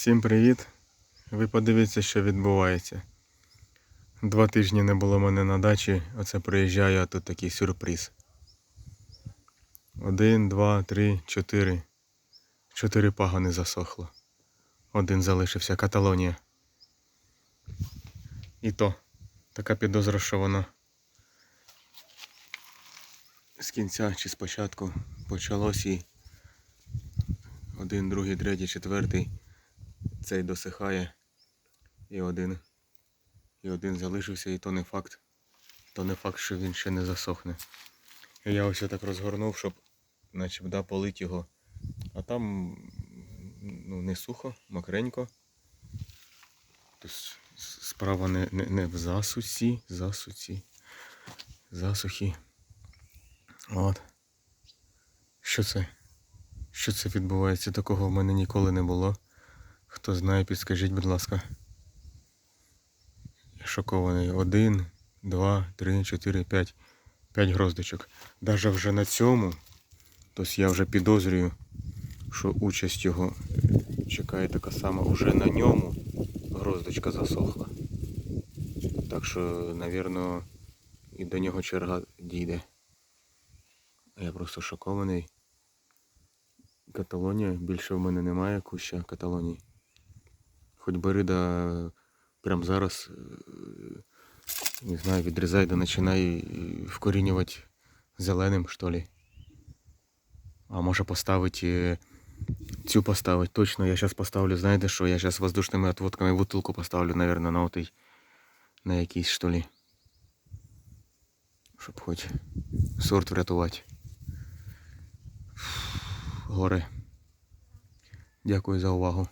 Всім привіт! Ви подивіться, що відбувається. Два тижні не було мене на дачі, оце приїжджаю, а тут такий сюрприз. Один, два, три, чотири. Чотири пагони засохло. Один залишився Каталонія. І то така підозра, що воно з кінця чи спочатку почалось і один, другий, третій, четвертий цей досихає і один. І один залишився, і то не факт. То не факт, що він ще не засохне. І я ось так розгорнув, щоб наче да, полить його. А там ну, не сухо, мокренько. Тобто справа не, не, не в засусі, засуці, засухі. От. Що це? Що це відбувається? Такого в мене ніколи не було. Хто знає, підскажіть, будь ласка. Я шокований. Один, два, три, чотири, п'ять. П'ять гроздочок. Даже вже на цьому, тобто я вже підозрюю, що участь його чекає така сама. Уже на ньому гроздочка засохла. Так що, напевно, і до нього черга дійде. Я просто шокований. Каталонія, більше в мене немає куща Каталонії. Хоч бери да прямо зараз, е, не знаю, відрізай да починай е, вкорінювати зеленим, що ли. А може поставити е, цю поставити. Точно, я зараз поставлю, знаєте що, я зараз воздушними отводками бутилку поставлю, наверное, на отий, на якийсь, що ли. Щоб хоч сорт врятувати. Горе. Дякую за увагу.